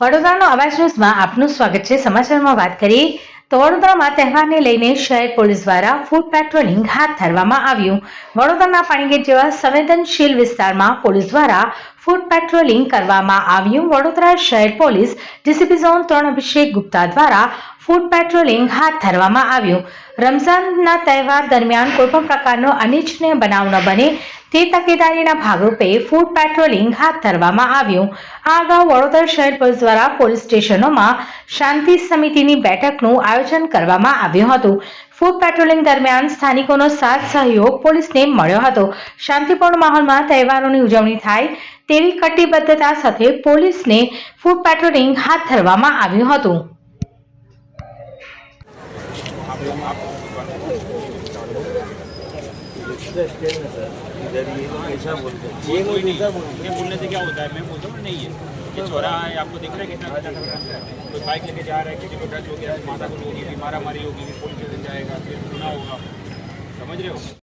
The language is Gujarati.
વડોદરાનો અવાજ ન્યૂઝમાં આપનું સ્વાગત છે. સમાચારમાં વાત કરીએ તો વડોદરામાં તહેવારને લઈને શહેર પોલીસ દ્વારા ફૂડ પેટ્રોલિંગ હાથ ધરવામાં આવ્યું. વડોદરાના પાણીગેટ જેવા સંવેદનશીલ વિસ્તારમાં પોલીસ દ્વારા ફૂડ પેટ્રોલિંગ કરવામાં આવ્યું. વડોદરા શહેર પોલીસ ડીસીપી ઝોન ત્રણ અભિષેક ગુપ્તા દ્વારા ફૂડ પેટ્રોલિંગ હાથ ધરવામાં આવ્યું. રમઝાનના તહેવાર દરમિયાન કોઈપણ પ્રકારનો અનિચ્છનીય બનાવ ન બને તે તકેદારીના ભાગરૂપે ફૂડ પેટ્રોલિંગ હાથ ધરવામાં આવ્યું. આ અગાઉ વડોદરા શહેર પોલીસ દ્વારા પોલીસ સ્ટેશનોમાં શાંતિ સમિતિની બેઠકનું આયોજન કરવામાં આવ્યું હતું. ફૂડ પેટ્રોલિંગ દરમિયાન સ્થાનિકોનો સાથ સહયોગ પોલીસને મળ્યો હતો. શાંતિપૂર્ણ માહોલમાં તહેવારોની ઉજવણી થાય તેવી કટિબદ્ધતા સાથે પોલીસને ફૂડ પેટ્રોલિંગ હાથ ધરવામાં આવ્યું હતું. ये हैं बोलने से क्या होता है मैं बोलता हूँ है ये छोरा है आपको दिख रहा है कितना अच्छा है कोई बाइक लेके जा रहा है किसी हो माता को होगी होगी पुलिस स्टेशन जाएगा फिर सुना होगा समझ रहे हो